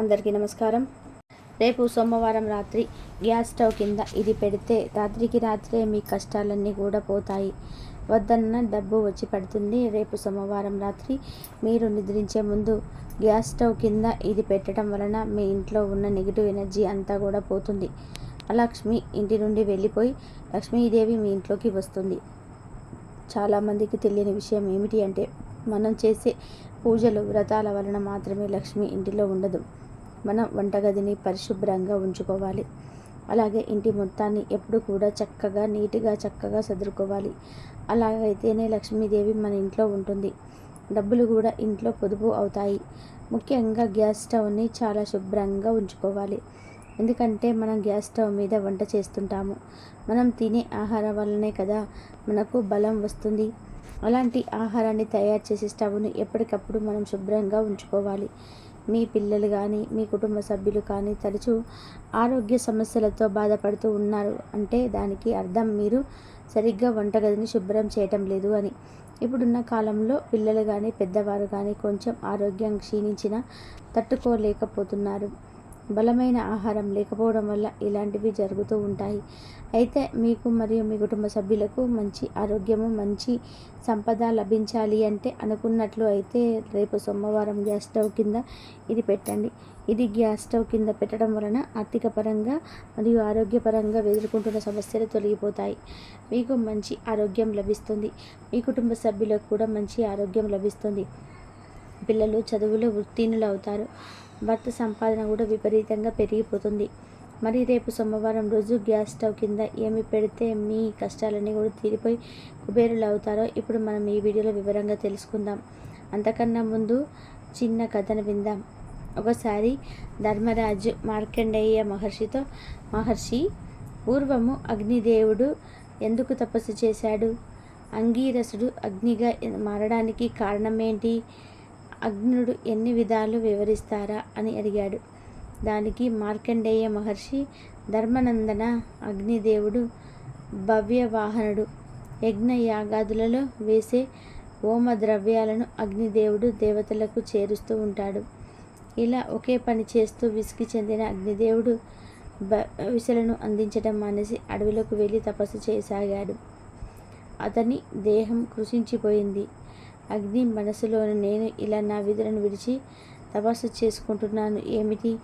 అందరికీ నమస్కారం. రేపు సోమవారం రాత్రి గ్యాస్ స్టవ్ కింద ఇది పెడితే రాత్రికి రాత్రే మీ కష్టాలన్నీ కూడా పోతాయి. వద్దన్న డబ్బు వచ్చి పడుతుంది. రేపు సోమవారం రాత్రి మీరు నిద్రించే ముందు గ్యాస్ స్టవ్ కింద ఇది పెట్టడం వలన మీ ఇంట్లో ఉన్న నెగిటివ్ ఎనర్జీ అంతా కూడా పోతుంది. లక్ష్మి ఇంటి నుండి వెళ్ళిపోయి లక్ష్మీదేవి మీ ఇంట్లోకి వస్తుంది. చాలామందికి తెలియని విషయం ఏమిటి అంటే మనం చేసే పూజలు వ్రతాల వలన మాత్రమే లక్ష్మి ఇంటిలో ఉండదు. మనం వంటగదిని పరిశుభ్రంగా ఉంచుకోవాలి. అలాగే ఇంటి మొత్తాన్ని ఎప్పుడు కూడా చక్కగా నీట్గా చక్కగా సదురుకోవాలి. అలాగైతేనే లక్ష్మీదేవి మన ఇంట్లో ఉంటుంది. డబ్బులు కూడా ఇంట్లో పొదుపు అవుతాయి. ముఖ్యంగా గ్యాస్ స్టవ్ని చాలా శుభ్రంగా ఉంచుకోవాలి. ఎందుకంటే మనం గ్యాస్ స్టవ్ మీద వంట చేస్తుంటాము. మనం తినే ఆహారం వల్లనే కదా మనకు బలం వస్తుంది. అలాంటి ఆహారాన్ని తయారు చేసే స్టవ్ను ఎప్పటికప్పుడు మనం శుభ్రంగా ఉంచుకోవాలి. మీ పిల్లలు కానీ మీ కుటుంబ సభ్యులు కానీ తరచూ ఆరోగ్య సమస్యలతో బాధపడుతూ ఉన్నారు అంటే దానికి అర్థం మీరు సరిగ్గా వంటగదిని శుభ్రం చేయటం లేదు అని. ఇప్పుడున్న కాలంలో పిల్లలు కానీ పెద్దవారు కానీ కొంచెం ఆరోగ్యం క్షీణించినా తట్టుకోలేకపోతున్నారు. బలమైన ఆహారం లేకపోవడం వల్ల ఇలాంటివి జరుగుతూ ఉంటాయి. అయితే మీకు మరియు మీ కుటుంబ సభ్యులకు మంచి ఆరోగ్యము మంచి సంపద లభించాలి అంటే అనుకున్నట్లు అయితే రేపు సోమవారం గ్యాస్ స్టవ్ కింద ఇది పెట్టండి. ఇది గ్యాస్ స్టవ్ కింద పెట్టడం వలన ఆర్థిక పరంగా మరియు ఆరోగ్యపరంగా ఎదుర్కొంటున్న సమస్యలు తొలగిపోతాయి. మీకు మంచి ఆరోగ్యం లభిస్తుంది. మీ కుటుంబ సభ్యులకు కూడా మంచి ఆరోగ్యం లభిస్తుంది. పిల్లలు చదువులో ఉత్తీర్ణులు అవుతారు భర్త సంపాదన కూడా విపరీతంగా పెరిగిపోతుంది. మరి రేపు సోమవారం రోజు గ్యాస్ స్టవ్ కింద ఏమి పెడితే మీ కష్టాలన్నీ కూడా తీరిపోయి కుబేరులు అవుతారో ఇప్పుడు మనం ఈ వీడియోలో వివరంగా తెలుసుకుందాం. అంతకన్నా ముందు చిన్న కథను విందాం. ఒకసారి ధర్మరాజు మార్కండేయ మహర్షితో మహర్షి పూర్వము అగ్నిదేవుడు ఎందుకు తపస్సు చేశాడు? అంగీరసుడు అగ్నిగా మారడానికి కారణమేంటి? అగ్నుడు ఎన్ని విధాలు వివరిస్తారా అని అడిగాడు. దానికి మార్కండేయ మహర్షి ధర్మనందన అగ్నిదేవుడు భవ్యవాహనుడు యజ్ఞ యాగాదులలో వేసే హోమ ద్రవ్యాలను అగ్నిదేవుడు దేవతలకు చేరుస్తూ ఉంటాడు. ఇలా ఒకే పని చేస్తూ విసిగి చెందిన అగ్నిదేవుడు విసలను అందించడం మానేసి అడవిలోకి వెళ్ళి తపస్సు చేయసాగాడు. అతని దేహం కృషించిపోయింది అగ్ని మనసులోని నేను ఇలా నా విధులను విడిచి తపస్సు చేసుకుంటున్నాను. ఏమిటి?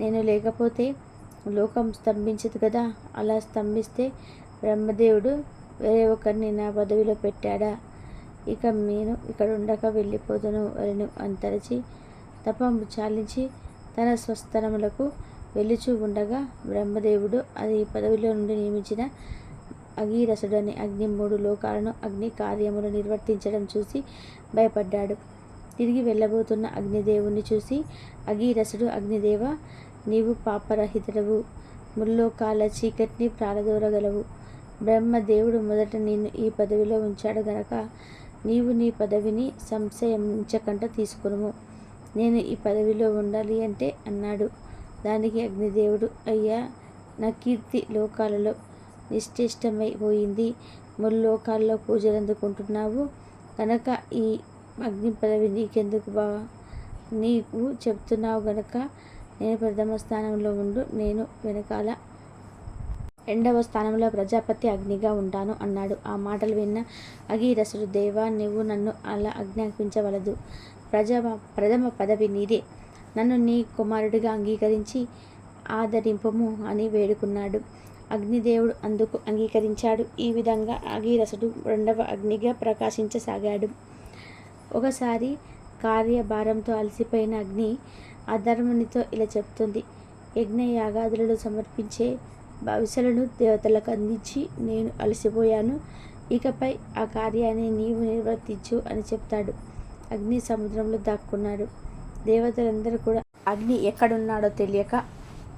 నేను లేకపోతే లోకం స్తంభించదు కదా? అలా స్తంభిస్తే బ్రహ్మదేవుడు వేరే ఒకరిని నా పదవిలో పెట్టాడా? ఇక నేను ఇక్కడ ఉండక వెళ్ళిపోదును వలను అంతరిచి తపము చాలించి తన స్వస్థలములకు వెళ్ళిచూ ఉండగా బ్రహ్మదేవుడు అది పదవిలో నుండి నియమించిన అగీరసుడని అగ్ని మూడు లోకాలను అగ్ని కార్యములు నిర్వర్తించడం చూసి భయపడ్డాడు. తిరిగి వెళ్ళబోతున్న అగ్నిదేవుని చూసి అగీరసుడు అగ్నిదేవ నీవు పాపరహితుడవు. ముల్లోకాల చీకటిని ప్రారదూరగలవు బ్రహ్మదేవుడు మొదట నిన్ను ఈ పదవిలో ఉంచాడు గనక నీవు నీ పదవిని సంశయించకుండా తీసుకును నేను ఈ పదవిలో ఉండాలి అంటే అన్నాడు. దానికి అగ్నిదేవుడు అయ్యా నా కీర్తి లోకాలలో నిశ్చేష్టమైపోయింది. ముల్లోకాల్లో పూజలు అందుకుంటున్నావు కనుక ఈ అగ్ని పదవి నీకెందుకు బా? నీకు చెప్తున్నావు గనక నేను ప్రథమ స్థానంలో ఉండు నేను వెనకాల రెండవ స్థానంలో ప్రజాపతి అగ్నిగా ఉంటాను అన్నాడు. ఆ మాటలు విన్న అగీరసుడు దేవా నువ్వు నన్ను అలా ఆజ్ఞాపించవలదు. ప్రజా ప్రథమ పదవి నీదే. నన్ను నీ కుమారుడిగా అంగీకరించి ఆదరింపము అని వేడుకున్నాడు. అగ్నిదేవుడు అందుకు అంగీకరించాడు. ఈ విధంగా అగీరసుడు రెండవ అగ్నిగా ప్రకాశించసాగాడు. ఒకసారి కార్యభారంతో అలసిపోయిన అగ్ని అధర్మునితో ఇలా చెప్తుంది యజ్ఞ యాగాదులను సమర్పించే భవిష్యలను దేవతలకు అందించి నేను అలసిపోయాను. ఇకపై ఆ కార్యాన్ని నీవు నిర్వర్తించు అని చెప్తాడు. అగ్ని సముద్రంలో దాక్కున్నాడు. దేవతలందరూ కూడా అగ్ని ఎక్కడున్నాడో తెలియక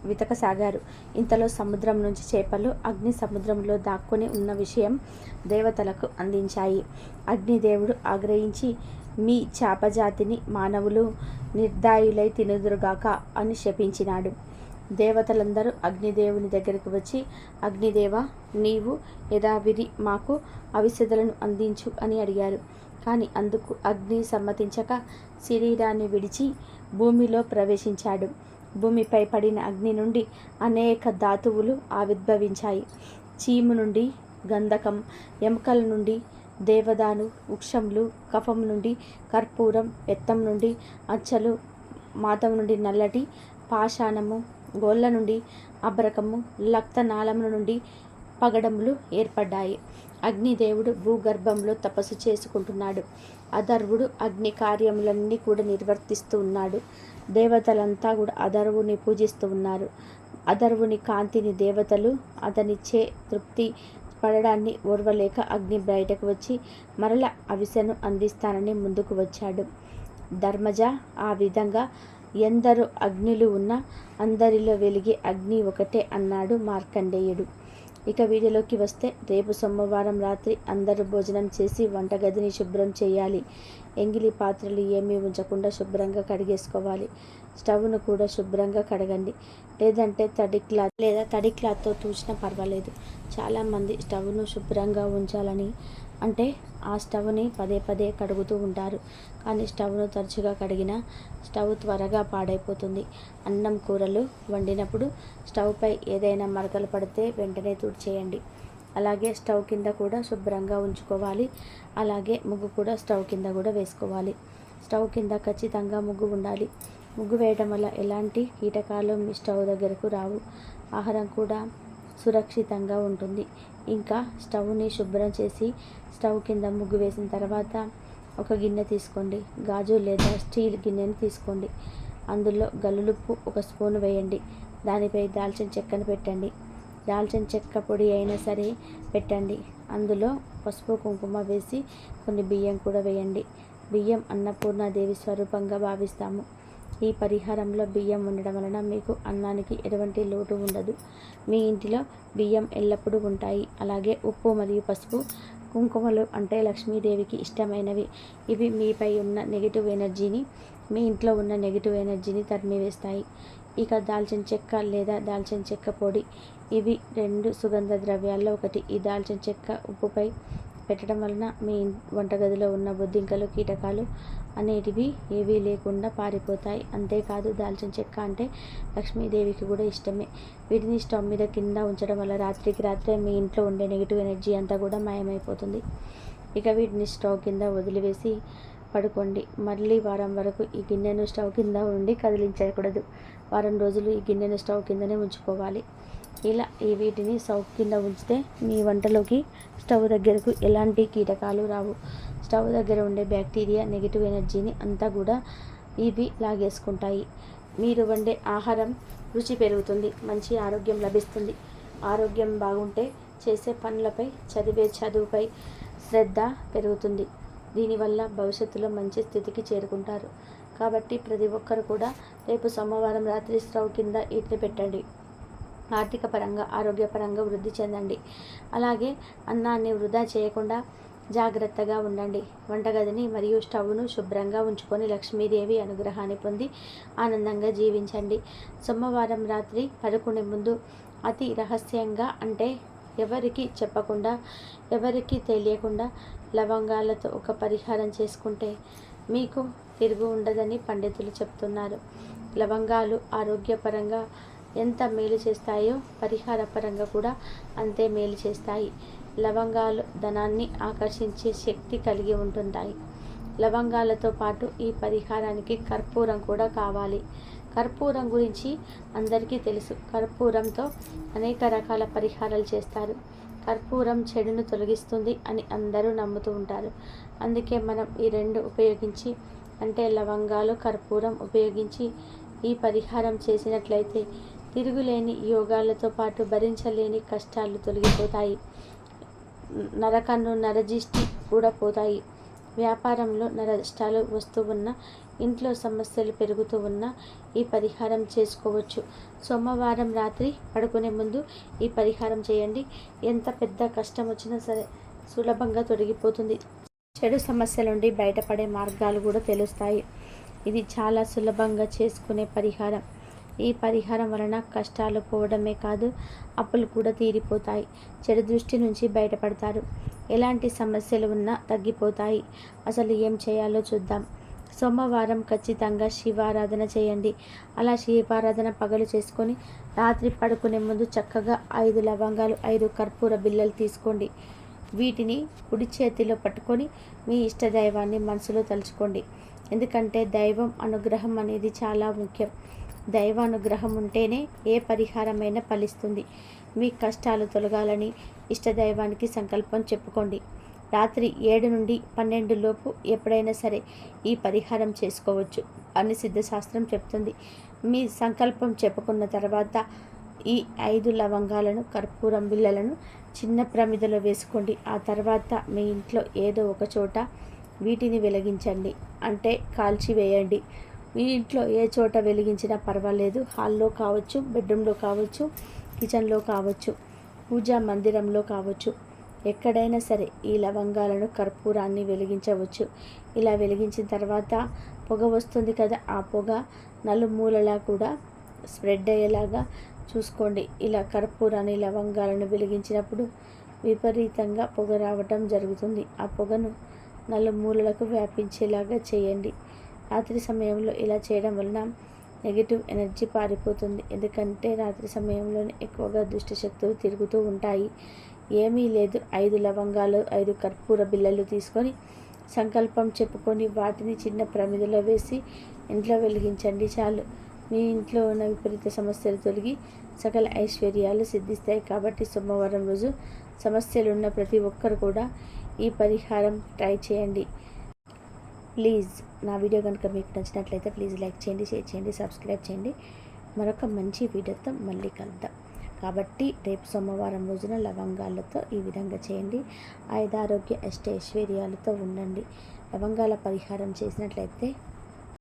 వెతకసాగారు. ఇంతలో సముద్రం నుంచి చేపలు అగ్ని సముద్రంలో దాక్కుని ఉన్న విషయం దేవతలకు అందించాయి. అగ్నిదేవుడు ఆగ్రహించి మీ చాపజాతిని మానవులు నిర్దాయులై తినుదురుగాక అని శపించినాడు. దేవతలందరూ అగ్నిదేవుని దగ్గరికి వచ్చి అగ్నిదేవ నీవు యథావిధి మాకు అవిసెదలను అందించు అని అడిగారు. కానీ అందుకు అగ్ని సమ్మతించక శరీరాన్ని విడిచి భూమిలో ప్రవేశించాడు. భూమిపై పడిన అగ్ని నుండి అనేక ధాతువులు ఆవిర్భవించాయి. చీము నుండి గంధకం ఎముకల నుండి దేవదాను వృక్షములు కఫం నుండి కర్పూరం ఎత్తం నుండి అచ్చలు మాతం నుండి నల్లటి పాషాణము గోళ్ళ నుండి అబ్రకము లక్తనాళముల నుండి పగడములు ఏర్పడ్డాయి. అగ్నిదేవుడు భూగర్భంలో తపస్సు చేసుకుంటున్నాడు. అధర్వుడు అగ్ని కార్యములన్నీ కూడా నిర్వర్తిస్తూ ఉన్నాడు. దేవతలంతా కూడా అధర్వుని పూజిస్తూ ఉన్నారు. అధర్వుని కాంతిని దేవతలు అతనిచ్చే తృప్తి పడడాన్ని ఓర్వలేక అగ్ని బయటకు వచ్చి మరల అవిసెను అందిస్తానని ముందుకు వచ్చాడు. ధర్మజ ఆ విధంగా ఎందరు అగ్నులు ఉన్నా అందరిలో వెలిగే అగ్ని ఒకటే అన్నాడు మార్కండేయుడు. ఇక వీడియోలోకి వస్తే రేపు సోమవారం రాత్రి అందరూ భోజనం చేసి వంటగదిని శుభ్రం చేయాలి. ఎంగిలి పాత్రలు ఏమీ ఉంచకుండా శుభ్రంగా కడిగేసుకోవాలి. స్టవ్ను కూడా శుభ్రంగా కడగండి. లేదంటే తడి క్లాత్ లేదా తడి క్లాత్తో తూచినా పర్వాలేదు. చాలామంది స్టవ్ను శుభ్రంగా ఉంచాలని అంటే ఆ స్టవ్ని పదే పదే కడుగుతూ ఉంటారు. కానీ స్టవ్ను తరచుగా కడిగినా స్టవ్ త్వరగా పాడైపోతుంది. అన్నం కూరలు వండినప్పుడు స్టవ్పై ఏదైనా మరకలు పడితే వెంటనే తుడిచేయండి. అలాగే స్టవ్ కింద కూడా శుభ్రంగా ఉంచుకోవాలి. అలాగే ముగ్గు కూడా స్టవ్ కింద కూడా వేసుకోవాలి. స్టవ్ కింద ఖచ్చితంగా ముగ్గు ఉండాలి. ముగ్గు వేయడం వల్ల ఎలాంటి కీటకాలు మీ స్టవ్ దగ్గరకు రావు. ఆహారం కూడా సురక్షితంగా ఉంటుంది. ఇంకా స్టవ్ని శుభ్రం చేసి స్టవ్ కింద ముగ్గు వేసిన తర్వాత ఒక గిన్నె తీసుకోండి. గాజు లేదా స్టీల్ గిన్నెని తీసుకోండి. అందులో గల్లులుప్పు ఒక స్పూన్ వేయండి. దానిపై దాల్చిన చెక్కను పెట్టండి. దాల్చిన చెక్క పొడి అయినా సరే పెట్టండి. అందులో పసుపు కుంకుమ వేసి కొన్ని బియ్యం కూడా వేయండి. బియ్యం అన్నపూర్ణాదేవి స్వరూపంగా భావిస్తాము. ఈ పరిహారంలో బియ్యం ఉండడం వలన మీకు అన్నానికి ఎటువంటి లోటు ఉండదు. మీ ఇంటిలో బియ్యం ఎల్లప్పుడూ ఉంటాయి. అలాగే ఉప్పు మరియు పసుపు కుంకుమలు అంటే లక్ష్మీదేవికి ఇష్టమైనవి. ఇవి మీపై ఉన్న నెగిటివ్ ఎనర్జీని మీ ఇంట్లో ఉన్న నెగిటివ్ ఎనర్జీని తరిమివేస్తాయి. ఇక దాల్చిన చెక్క లేదా దాల్చిన చెక్క పొడి ఇవి రెండు సుగంధ ద్రవ్యాల్లో ఒకటి. ఈ దాల్చిన చెక్క ఉప్పుపై పెట్టడం వలన మీ వంటగదిలో ఉన్న బొద్దింకలు కీటకాలు అనేటివి ఏవీ లేకుండా పారిపోతాయి. అంతేకాదు దాల్చిన చెక్క అంటే లక్ష్మీదేవికి కూడా ఇష్టమే. వీటిని స్టవ్ మీద కింద ఉంచడం వల్ల రాత్రికి రాత్రే మీ ఇంట్లో ఉండే నెగిటివ్ ఎనర్జీ అంతా కూడా మాయమైపోతుంది. ఇక వీటిని స్టవ్ కింద వదిలివేసి పడుకోండి. మళ్ళీ వారం వరకు ఈ గిన్నెను స్టవ్ కింద ఉండి కదిలించకూడదు. వారం రోజులు ఈ గిన్నెను స్టవ్ కిందనే ఉంచుకోవాలి. ఇలా ఈ వీటిని స్టవ్ కింద ఉంచితే మీ వంటలోకి స్టవ్ దగ్గరకు ఎలాంటి కీటకాలు రావు. స్టవ్ దగ్గర ఉండే బ్యాక్టీరియా నెగిటివ్ ఎనర్జీని అంతా కూడా ఇవి లాగేసుకుంటాయి. మీరు వండే ఆహారం రుచి పెరుగుతుంది మంచి ఆరోగ్యం లభిస్తుంది. ఆరోగ్యం బాగుంటే చేసే పనులపై చదివే చదువుపై శ్రద్ధ పెరుగుతుంది. దీనివల్ల భవిష్యత్తులో మంచి స్థితికి చేరుకుంటారు. కాబట్టి ప్రతి ఒక్కరు కూడా రేపు సోమవారం రాత్రి స్టవ్ కింద ఈటిని పెట్టండి. ఆర్థిక పరంగా ఆరోగ్యపరంగా వృద్ధి చెందండి. అలాగే అన్నాన్ని వృధా చేయకుండా జాగ్రత్తగా ఉండండి. వంటగదిని మరియు స్టవ్ను శుభ్రంగా ఉంచుకొని లక్ష్మీదేవి అనుగ్రహాన్ని పొంది ఆనందంగా జీవించండి. సోమవారం రాత్రి పడుకునే ముందు అతి రహస్యంగా అంటే ఎవరికి చెప్పకుండా ఎవరికి తెలియకుండా లవంగాలతో ఒక పరిహారం చేసుకుంటే మీకు తిరుగు ఉండదని పండితులు చెప్తున్నారు. లవంగాలు ఆరోగ్యపరంగా ఎంత మేలు చేస్తాయో పరిహార పరంగా కూడా అంతే మేలు చేస్తాయి. లవంగాలు ధనాన్ని ఆకర్షించే శక్తి కలిగి ఉంటుంటాయి. లవంగాలతో పాటు ఈ పరిహారానికి కర్పూరం కూడా కావాలి. కర్పూరం గురించి అందరికీ తెలుసు. కర్పూరంతో అనేక రకాల పరిహారాలు చేస్తారు. కర్పూరం చెడును తొలగిస్తుంది అని అందరూ నమ్ముతూ ఉంటారు. అందుకే మనం ఈ రెండు ఉపయోగించి అంటే లవంగాలు కర్పూరం ఉపయోగించి ఈ పరిహారం చేసినట్లయితే తిరుగులేని యోగాలతో పాటు భరించలేని కష్టాలు తొలగిపోతాయి. నరకన్ను నరజిష్టి కూడా పోతాయి. వ్యాపారంలో నరష్టాలు వస్తూ ఉన్న ఇంట్లో సమస్యలు పెరుగుతూ ఉన్న ఈ పరిహారం చేసుకోవచ్చు. సోమవారం రాత్రి పడుకునే ముందు ఈ పరిహారం చేయండి. ఎంత పెద్ద కష్టం వచ్చినా సరే సులభంగా తొలగిపోతుంది. చెడు సమస్యల నుండి బయటపడే మార్గాలు కూడా తెలుస్తాయి. ఇది చాలా సులభంగా చేసుకునే పరిహారం. ఈ పరిహారం వలన కష్టాలు పోవడమే కాదు అప్పులు కూడా తీరిపోతాయి. చెడు దృష్టి నుంచి బయటపడతారు. ఎలాంటి సమస్యలు ఉన్నా తగ్గిపోతాయి. అసలు ఏం చేయాలో చూద్దాం. సోమవారం ఖచ్చితంగా శివారాధన చేయండి. అలా శివారాధన పగలు చేసుకొని రాత్రి పడుకునే ముందు చక్కగా ఐదు లవంగాలు ఐదు కర్పూర బిల్లలు తీసుకోండి. వీటిని కుడి చేతిలో పట్టుకొని మీ ఇష్ట దైవాన్ని మనసులో తలుచుకోండి. ఎందుకంటే దైవం అనుగ్రహం అనేది చాలా ముఖ్యం. దైవానుగ్రహం ఉంటేనే ఏ పరిహారమైనా ఫలిస్తుంది. మీ కష్టాలు తొలగాలని ఇష్టదైవానికి సంకల్పం చెప్పుకోండి. రాత్రి ఏడు నుండి పన్నెండు లోపు ఎప్పుడైనా సరే ఈ పరిహారం చేసుకోవచ్చు అని సిద్ధశాస్త్రం చెప్తుంది. మీ సంకల్పం చెప్పుకున్న తర్వాత ఈ ఐదు లవంగాలను కర్పూరం బిళ్ళలను చిన్న ప్రమిదలో వేసుకోండి. ఆ తర్వాత మీ ఇంట్లో ఏదో ఒక చోట వీటిని వెలిగించండి. అంటే కాల్చివేయండి మీ ఇంట్లో ఏ చోట వెలిగించినా పర్వాలేదు. హాల్లో కావచ్చు బెడ్రూమ్లో కావచ్చు కిచెన్లో కావచ్చు పూజా మందిరంలో కావచ్చు. ఎక్కడైనా సరే ఈ లవంగాలను కర్పూరాన్ని వెలిగించవచ్చు. ఇలా వెలిగించిన తర్వాత పొగ వస్తుంది కదా ఆ పొగ నలుమూలలా కూడా స్ప్రెడ్ అయ్యేలాగా చూసుకోండి. ఇలా కర్పూరాన్ని లవంగాలను వెలిగించినప్పుడు విపరీతంగా పొగ రావటం జరుగుతుంది. ఆ పొగను నలుమూలలకు వ్యాపించేలాగా చేయండి. రాత్రి సమయంలో ఇలా చేయడం వలన నెగిటివ్ ఎనర్జీ పారిపోతుంది. ఎందుకంటే రాత్రి సమయంలోనే ఎక్కువగా దుష్ట శక్తులు తిరుగుతూ ఉంటాయి. ఏమీ లేదు. ఐదు లవంగాలు ఐదు కర్పూర బిళ్ళలు తీసుకొని సంకల్పం చెప్పుకొని వాటిని చిన్న ప్రమిదలో వేసి ఇంట్లో వెలిగించండి చాలు. మీ ఇంట్లో ఉన్న విపరీత సమస్యలు తొలగి సకల ఐశ్వర్యాలు సిద్ధిస్తాయి. కాబట్టి సోమవారం రోజు సమస్యలున్న ప్రతి ఒక్కరు కూడా ఈ పరిహారం ట్రై చేయండి. ప్లీజ్ నా వీడియో కనుక మీకు నచ్చినట్లయితే ప్లీజ్ లైక్ చేయండి షేర్ చేయండి సబ్స్క్రైబ్ చేయండి. మరొక మంచి వీడియోతో మళ్ళీ కలుద్దాం. కాబట్టి రేపు సోమవారం రోజున లవంగాలతో ఈ విధంగా చేయండి. ఐదారోగ్య అష్ట ఐశ్వర్యాలతో ఉండండి. లవంగాల పరిహారం చేసినట్లయితే